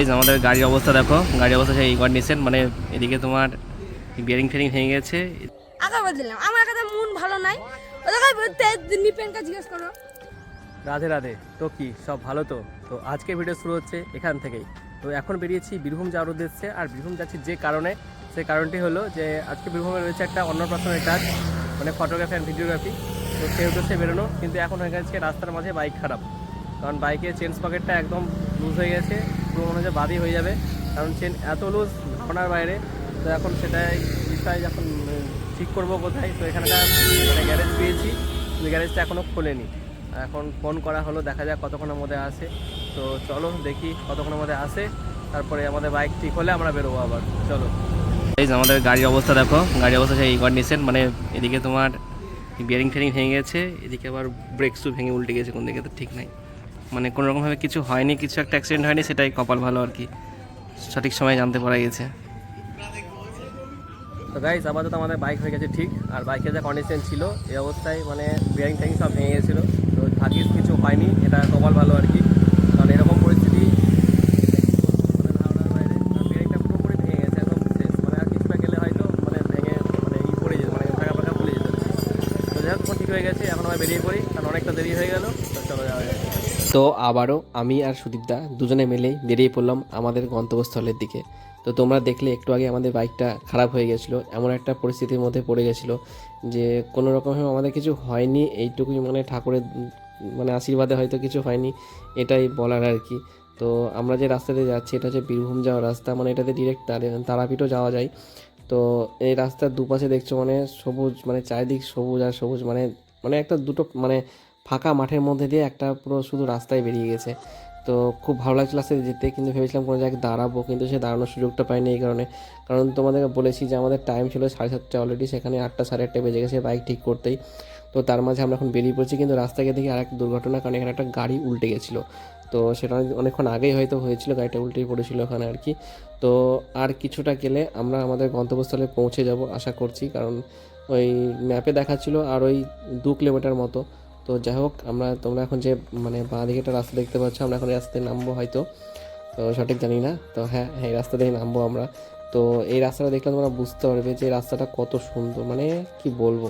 এই যে আমাদের গাড়ির অবস্থা দেখো। গাড়ির অবস্থা সেই কন্ডিশন মানে এদিকে তোমার বিয়ারিং ফেয়ারিং ভেঙে গেছে। আঁকা দিলাম। আমার কাছে মন ভালো নাই। নিপেনকে জিজ্ঞেস করো। রাধে রাধে। তো কি সব ভালো তো? তো আজকে ভিডিও শুরু হচ্ছে এখান থেকেই। তো এখন বেরিয়েছি বীরভূম যাওয়ার উদ্দেশ্যে। আর বীরভূম যাচ্ছি যে কারণে সে কারণটি হলো যে আজকে বীরভূমে রয়েছে একটা অন্নপ্রাশনের কাজ মানে ফটোগ্রাফি অ্যান্ড ভিডিওগ্রাফি তো সেই উদ্দেশ্যে বেরোনো। কিন্তু এখন হয়ে গেছে রাস্তার মাঝে বাইক খারাপ। কারণ বাইকের চেন পকেটটা একদম লুজ হয়ে গেছে। পুরো মনে হচ্ছে বাদই হয়ে যাবে, কারণ চেন এত লুজ ধারণার বাইরে, তো এখন সেটাই বিষয় যখন ঠিক করব কোথায়, তো এখানকার মানে গ্যারেজ পেয়েছি গ্যারেজটা এখনও খোলেনি। এখন ফোন করা হলো, দেখা যাক কতক্ষণের মধ্যে আসে। তো চলো দেখি কতক্ষণের মধ্যে আসে, তারপরে আমাদের বাইক ঠিক হলে আমরা বেরোবো আবার। চলো। এই আমাদের গাড়ির অবস্থা দেখো, গাড়ির অবস্থা সেই কন্ডিশন মানে এদিকে তোমার বিয়ারিং ফেয়ারিং ভেঙে গেছে, এদিকে আবার ব্রেক শু ভেঙে উল্টে গেছে, কোন দিকে তো ঠিক নাই। মানে কোনো রকমভাবে কিছু হয়নি, কিছু একটা অ্যাক্সিডেন্ট হয়নি, সেটাই কপাল ভালো আর কি। সঠিক সময় জানতে পারা গেছে। তো গাইজ আপাতত আমাদের বাইক হয়ে গেছে ঠিক, আর বাইকের যা কন্ডিশন ছিল, এই অবস্থায় মানে বিয়ারিং ট্যারিং সব ভেঙে গেছিল। তো ভাগ্যিস কিছু হয়নি, এটা কপাল ভালো আর কি। কারণ এরকম পরিস্থিতি হয়ে গেছে, এখন আমরা বেরিয়ে পড়ি। দেরি হয়ে গেল, তো আবারও আমি আর সুদীপদা দুজনে মিলেই বেরিয়ে পড়লাম আমাদের গন্তব্যস্থলের দিকে। তো তোমরা দেখলে একটু আগে আমাদের বাইকটা খারাপ হয়ে গেছিল, এমন একটা পরিস্থিতির মধ্যে পড়ে গেছিল যে কোনো রকমভাবে আমাদের কিছু হয়নি, এইটুকুই মানে ঠাকুরের মানে আশীর্বাদে হয়তো কিছু হয়নি, এটাই বলার আর কি। তো আমরা যে রাস্তাতে যাচ্ছি, এটা হচ্ছে বীরভূম যাওয়ার রাস্তা মানে এটাতে ডিরেক্ট তারাপীঠও যাওয়া যায়। তো এই রাস্তার দুপাশে দেখছ মানে সবুজ মানে চারিদিক সবুজ আর সবুজ মানে মানে একটা দুটো মানে ফাঁকা মাঠের মধ্যে দিয়ে একটা পুরো শুধু রাস্তায় বেরিয়ে গেছে। তো খুব ভালো লাগছিল রাস্তায় যেতে, কিন্তু ভেবেছিলাম কোনো জায়গায় দাঁড়াবো, কিন্তু সে দাঁড়ানোর সুযোগটা পাইনি এই কারণে। কারণ তোমাদেরকে বলেছি যে আমাদের টাইম ছিল সাড়ে সাতটা অলরেডি সেখানে আটটা সাড়ে আটটা বেজে গেছে বাইক ঠিক করতেই। তো তার মাঝে আমরা এখন বেরিয়ে পড়ছি, কিন্তু রাস্তায় গিয়ে দেখি আর একটা দুর্ঘটনা, কারণ এখানে একটা গাড়ি উল্টে গেছিল। তো সেটা অনেকক্ষণ আগেই হয়তো হয়েছিল, গাড়িটা উল্টেই পড়েছিল ওখানে আর কি। তো আর কিছুটা গেলে আমরা আমাদের গন্তব্যস্থলে পৌঁছে যাব, আশা করছি। কারণ ওই ম্যাপে দেখাচ্ছিল আর ওই দু কিলোমিটার মতো। তো যাই হোক, আমরা, তোমরা এখন যে মানে বাঁ দিকে একটা রাস্তা দেখতে পাচ্ছ, আমরা এখন রাস্তায় নামবো হয়তো। তো সঠিক জানি না, তো হ্যাঁ হ্যাঁ এই রাস্তা দিয়ে নামবো আমরা। তো এই রাস্তাটা দেখলে তোমরা বুঝতে পারবে যে রাস্তাটা কত সুন্দর মানে কি বলব?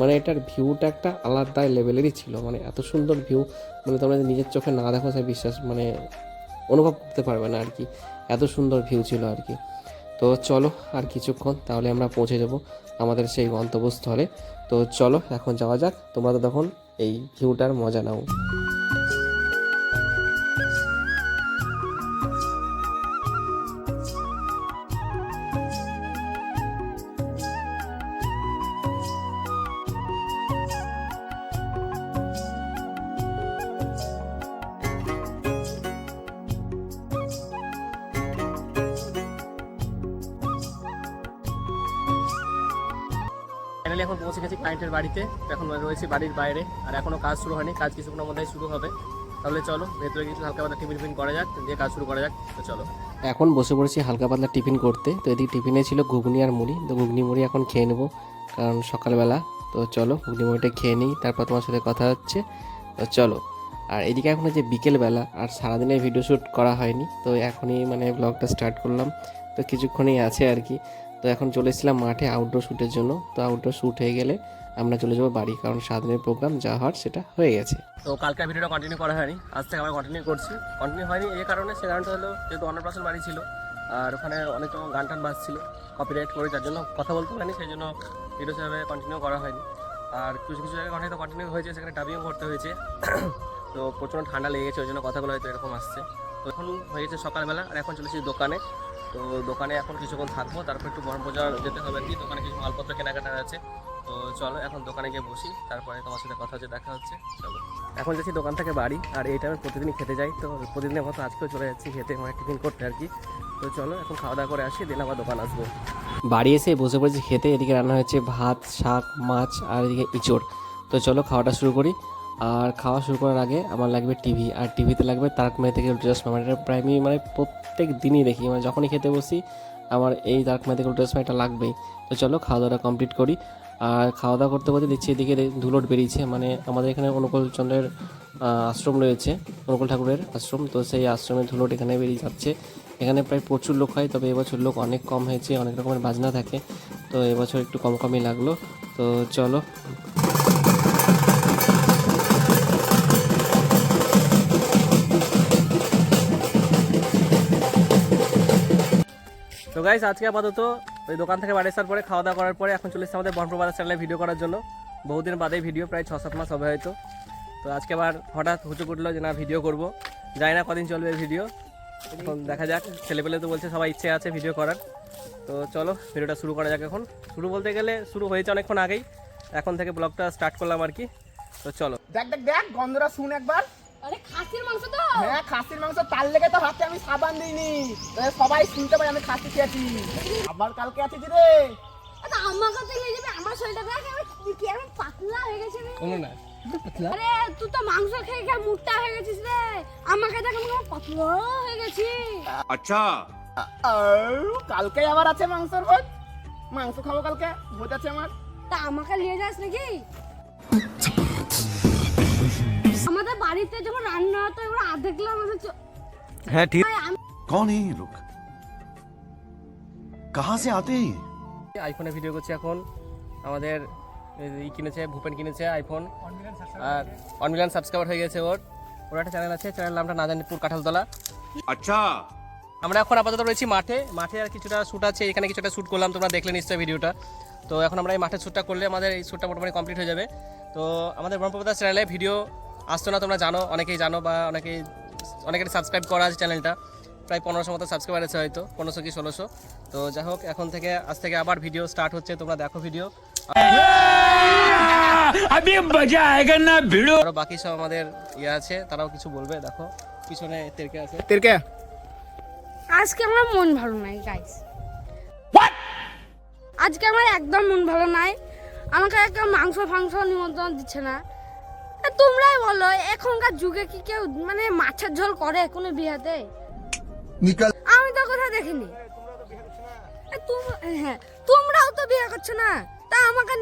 মানে এটার ভিউটা একটা আলাদা লেভেলেরই ছিল মানে এত সুন্দর ভিউ মানে তোমরা নিজের চোখে না দেখো সে বিশ্বাস মানে অনুভব করতে পারবে না আর কি এত সুন্দর ভিউ ছিল আর কি তো চলো আর কিছুক্ষণ, তাহলে আমরা পৌঁছে যাব আমাদের সেই গন্তব্যস্থলে। তো চলো, এখন যাওয়া যাক, তোমরা তো তখন এই ভিউটার মজা নাও। ফাইনালি এখন পৌঁছে গেছি ক্লায়েন্টের বাড়িতে। এখন রয়েছে বাড়ির বাইরে। আর এখনও কাজ শুরু হয়নি। কাজ কিছুক্ষণের মধ্যেই শুরু হবে। তাহলে চলো, ভেতরে কিছু হালকা পাতলা টিফিন টিফিন করা যাক। দিয়ে কাজ শুরু করা যাক, তো চলো। এখন বসে পড়েছি হালকা পাতলা টিফিন করতে। তো এদিকে টিফিনে ছিল ঘুগনি আর মুড়ি। তো ঘুগনি মুড়ি এখন খেয়ে নেব, কারণ সকালবেলা। তো চলো, ঘুগনি মুড়িটা খেয়ে নিই। তারপর তোমার সাথে কথা হচ্ছে। তো চলো। আর এদিকে এখন যে বিকেলবেলা। আর সারাদিনের ভিডিও শ্যুট করা হয়নি। তো এখনই মানে ব্লগটা স্টার্ট করলাম। তো কিছুক্ষণই আছে আর কি। তো এখন চলে এসেছিলাম মাঠে আউটডোর শ্যুটের জন্য। তো আউটডোর শ্যুট হয়ে গেলে আমরা চলে যাব বাড়ি, কারণ সারাদিনের প্রোগ্রাম যা হওয়ার সেটা হয়ে গেছে। তো কালকে ভিডিওটা কন্টিনিউ করা হয়নি, আজ থেকে আমরা কন্টিনিউ করছি। কন্টিনিউ হয়নি এই কারণে, সে কারণটা হলো যেহেতু অন্নপ্রাশন বাড়ি ছিল, আর ওখানে অনেক রকম গান টান বাজছিল কপিরাইট করে যার জন্য কথা বলতে পারিনি, সেই জন্য ভিডিও সেভাবে কন্টিনিউ করা হয়নি। আর কিছু কিছু জায়গায় হয়তো কন্টিনিউ হয়েছে, সেখানে ডাবিং করতে হয়েছে। তো প্রচণ্ড ঠান্ডা লেগে গেছে ওই জন্য কথাগুলো হয়তো এরকম আসছে। তো এখন হয়ে গেছে সকালবেলা, আর এখন চলেছি দোকানে। তো দোকানে এখন কিছুক্ষণ থাকব, তারপর একটু বড় বাজার যেতে হবে কি, দোকানে কিছু মালপত্র কেনাকাটা আছে। তো চলো এখন দোকানে গিয়ে বসি, তারপরে তোমার সাথে কথা হচ্ছে, দেখা হচ্ছে, চলো। এখন যাচ্ছি দোকান থেকে বাড়ি, আর এই টাইমে প্রতিদিনই খেতে যাই, তো প্রতিদিনের মতো আজকেও চলে যাচ্ছি খেতে মানে টিফিন করতে আর কি। তো চলো এখন খাওয়া দাওয়া করে আসি দিন আবার দোকান আসব। বাড়ি এসে বসে পড়েছি খেতে, এদিকে রান্না হয়েছে ভাত, শাক, মাছ, আর এদিকে ইঁচড়। তো চলো খাওয়াটা শুরু করি। আর খাওয়া শুরু করার আগে আমার লাগবে টিভি, আর টিভিতে লাগবে তারক মেহতা থেকে উল্টো চশমা। মানে প্রায় আমি মানে প্রত্যেক দিনই দেখি মানে যখনই খেতে বসি আমার এই তারক মেহতা থেকে চশমা এটা লাগবেই। তো চলো খাওয়া দাওয়াটা কমপ্লিট করি। আর খাওয়া দাওয়া করতে করতে দেখছি এদিকে ধুলোট বেরিয়েছে মানে আমাদের এখানে অনুকূল চন্দ্রের আশ্রম রয়েছে, অনুকূল ঠাকুরের আশ্রম। তো সেই আশ্রমে ধুলোট এখানে বেরিয়ে যাচ্ছে। এখানে প্রায় প্রচুর লোক হয়, তবে এবছর লোক অনেক কম হয়েছে, অনেক রকমের বাজনা থাকে। তো এবছর একটু কম কমই লাগল। তো চলো গাইস আজকে আপাতত ওই দোকান থেকে বাড়ি আসার পরে, খাওয়া দাওয়া করার পরে এখন চলে এসেছে আমাদের বনপ্রবাদ চ্যানেলে ভিডিও করার জন্য। বহুদিন বাদে ভিডিও প্রায় ছ, সাত মাস হবে হয়তো। তো আজকে আবার হঠাৎ হুচু উঠল যে না ভিডিও করব। জানি না কদিন চলবে ভিডিও এখন দেখা যাক ছেলেপেলে তো বলছে সবাই ইচ্ছে আছে ভিডিও করার। তো চলো ভিডিওটা শুরু করা যাক এখন। শুরু বলতে গেলে, শুরু হয়েছে অনেকক্ষণ আগেই। এখন থেকে ব্লগটা স্টার্ট করলাম আর কি। তো চলো। দেখ দেখ দেখ, গন্ধটা শুন একবার। আরে খাসির মাংস তো। হ্যাঁ খাসির মাংস তার লেগে তো হাতে আমি সাবান দিইনি। সবাই শুনতে পারে আমি খাসি খেয়েছি। আবার কালকে আছে আচ্ছা, কি রে আমার কাছে নিয়ে যাবে? আমার শরীরটা দেখ আমি কেমন পাতলা হয়ে গেছে কোনো না আরে তুই তো মাংস খেয়ে খেয়ে মোটা হয়ে গেছিস রে। আমাকে দেখ আমি পাতলা হয়ে গেছি। আচ্ছা। কালকে আবার আছে মাংসর ভোজ। মাংস খাব কালকে ভোজ আছে আমার। তা আমাকে নিয়ে যাস নাকি? বাড়িতে যখন রান্না হতো এগুলো আধা মতো হ্যাঁ ঠিক। কোন এই লোক? কাহা সে আতে আইফোনে ভিডিও করছে এখন। আমাদের ই কিনেছে ভূপেন কিনেছে আইফোন আর অনমিলান সাবস্ক্রাইবার হয়ে গেছে ওর। ওর একটা চ্যানেল আছে চ্যানেল নামটা না জানিপুর কাঠালতলা। আচ্ছা। আমরা এখন আপাতত রয়েছি মাঠে। মাঠে আর কিছুটা শ্যুট আছে এখানে কিছুটা শ্যুট করলাম তোমরা দেখলে নিশ্চয়ই ভিডিওটা তো এখন আমরা এই মাঠে শ্যুটটা করলে আমাদের এই শ্যুটটা মোটামুটি কমপ্লিট হয়ে যাবে। তো আমাদের ব্রহ্মপ্রদাস চ্যানেলে ভিডিও আসতো না তোমরা জানো অনেকেই জানো বা অনেকেই অনেকের সাবস্ক্রাইব করা আছে চ্যানেলটা প্রায় পনেরোশো মতো সাবস্ক্রাইবার আছে হয়তো পনেরোশো কি ষোলোশো। তো যাই হোক এখন থেকে আজ থেকে আবার ভিডিও স্টার্ট হচ্ছে তোমরা দেখো ভিডিও আরও বাকি সব আমাদের ইয়ে আছে তারাও কিছু বলবে দেখো। পিছনে তেরকে আছে। তেরকে? আজকে আমার মন ভালো নাই গাইস আজকে আমার একদম মন ভালো নাই। আমাকে একটা মাংস ফাংস নিমন্ত্রণ দিচ্ছে না। তোমরাই বলো এখনকার যুগে কি কেউ মানে মাছের ঝোল করে কোনো বিয়াতে? আমি তো কোথাও দেখিনি। হ্যাঁ তোমরাও তো বিয়ে করছ না? তা আমাকে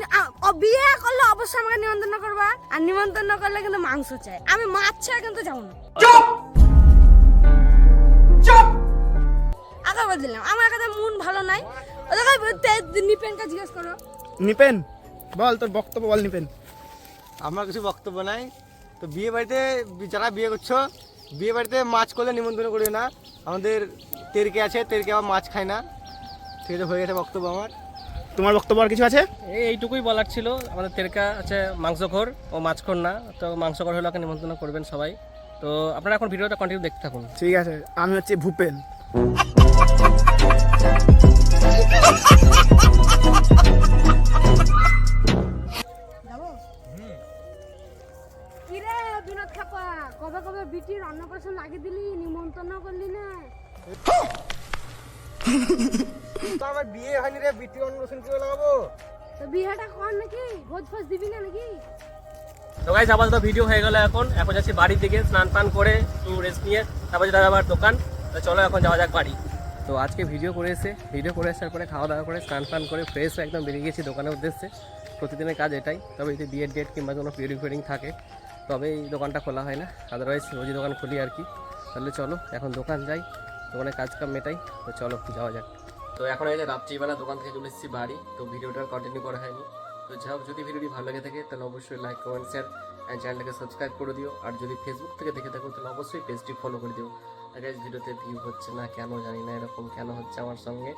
বিয়ে করলে অবশ্যই আমাকে নিমন্ত্রণ করবা। আর নিমন্ত্রণ করলে কিন্তু মাংস চাই। আমি মাছ ছাড়া কিন্তু যাব না। আগে বলছিলাম আমার কাছে মন ভালো নাই। ওদেরকে নিপেনকে জিজ্ঞেস করো। নিপেন বল তোর বক্তব্য বল নিপেন। আমার কিছু বক্তব্য নাই। তো বিয়ে বাড়িতে যারা বিয়ে করছ বিয়ে বাড়িতে মাছ করলে নিমন্ত্রণ করবে না। আমাদের তেরকে আছে তেরকে আবার মাছ খায় না। ঠিক আছে হয়ে গেছে বক্তব্য আমার। তোমার বক্তব্য আর কিছু আছে? এই এইটুকুই বলার ছিল। আমাদের তেরকা আছে মাংসখোর ও মাছখোর না। তো মাংসখোর হলে ওকে নিমন্ত্রণ করবেন সবাই। তো আপনারা এখন ভিডিওটা কন্টিনিউ দেখতে থাকুন। ঠিক আছে আমি হচ্ছে ভূপেন। কিরে কবে কবে বিটির অন্নপ্রাশন লাগিয়ে দিলি নিমন্ত্রণ করলি না। তো আমার বিয়ে হয়নি রে বিটি অনুষ্ঠান কি লাগাবো? তো বিয়েটা কর নাকি ভোজ ফোজ দিবি না নাকি? তো গাইজ আপাতত ভিডিও হয়ে গেল এখন। এখন যাচ্ছি বাড়ির দিকে স্নান পান করে একটু রেস্ট নিয়ে। তারপর হবে আবার দোকান তো চলো এখন যাওয়া যাক বাড়ি। তো আজকে ভিডিও করে এসে ভিডিও করে আসার পরে খাওয়া দাওয়া করে স্নান পান করে ফ্রেশ একদম বেরিয়ে গেছি দোকানের উদ্দেশ্যে। প্রতিদিনের কাজ এটাই। তবে যদি বিয়ের ডেট কিংবা কোনো ফিডিং থাকে তবে এই দোকানটা খোলা হয় না। আদারওয়াইজ রোজই দোকান খুলি আর কি। তাহলে চলো, এখন দোকান যাই। দোকানে কাজ কাম মেটাই, তো চলো যাওয়া যাক। তো এখন এই যে রাত্রিবেলা দোকান থেকে চলে এসেছি বাড়ি, তো ভিডিওটা কন্টিনিউ করা হয়নি। তো যাই যদি ভিডিওটি ভালো লেগে থাকে, তাহলে অবশ্যই লাইক কমেন্ট শেয়ার অ্যান্ড চ্যানেলটাকে সাবস্ক্রাইব করে দিও। আর যদি ফেসবুক থেকে দেখে থাকো, তাহলে অবশ্যই পেজটি ফলো করে দিও। আগে ভিডিওতে ভিউ হচ্ছে না কেন জানি না, এরকম কেন হচ্ছে আমার সঙ্গে।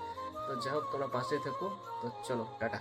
তো যাই হোক, তোমরা পাশে থেকো। তো চলো, টাটা।